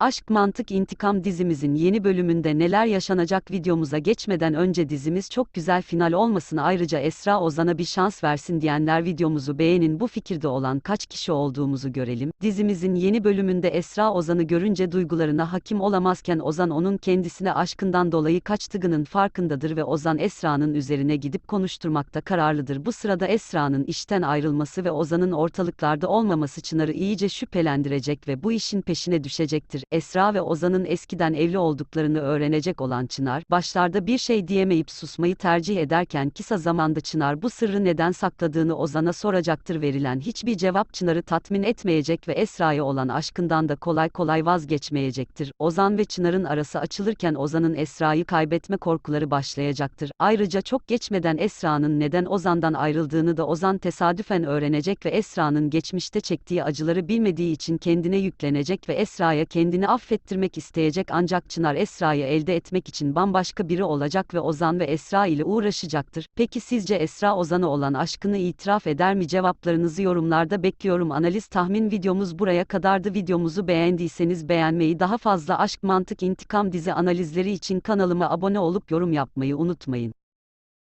Aşk Mantık İntikam dizimizin yeni bölümünde neler yaşanacak videomuza geçmeden önce dizimiz çok güzel final olmasın ayrıca Esra Ozan'a bir şans versin diyenler videomuzu beğenin bu fikirde olan kaç kişi olduğumuzu görelim. Dizimizin yeni bölümünde Esra Ozan'ı görünce duygularına hakim olamazken Ozan onun kendisine aşkından dolayı kaçtığının farkındadır ve Ozan Esra'nın üzerine gidip konuşturmakta kararlıdır. Bu sırada Esra'nın işten ayrılması ve Ozan'ın ortalıklarda olmaması Çınar'ı iyice şüphelendirecek ve bu işin peşine düşecektir. Esra ve Ozan'ın eskiden evli olduklarını öğrenecek olan Çınar, başlarda bir şey diyemeyip susmayı tercih ederken kısa zamanda Çınar bu sırrı neden sakladığını Ozan'a soracaktır verilen hiçbir cevap Çınar'ı tatmin etmeyecek ve Esra'ya olan aşkından da kolay kolay vazgeçmeyecektir. Ozan ve Çınar'ın arası açılırken Ozan'ın Esra'yı kaybetme korkuları başlayacaktır. Ayrıca çok geçmeden Esra'nın neden Ozan'dan ayrıldığını da Ozan tesadüfen öğrenecek ve Esra'nın geçmişte çektiği acıları bilmediği için kendine yüklenecek ve Esra'ya kendini affettirmek isteyecek ancak Çınar Esra'yı elde etmek için bambaşka biri olacak ve Ozan ve Esra ile uğraşacaktır. Peki sizce Esra Ozan'a olan aşkını itiraf eder mi? Cevaplarınızı yorumlarda bekliyorum. Analiz tahmin videomuz buraya kadardı. Videomuzu beğendiyseniz beğenmeyi daha fazla aşk mantık intikam dizi analizleri için kanalıma abone olup yorum yapmayı unutmayın.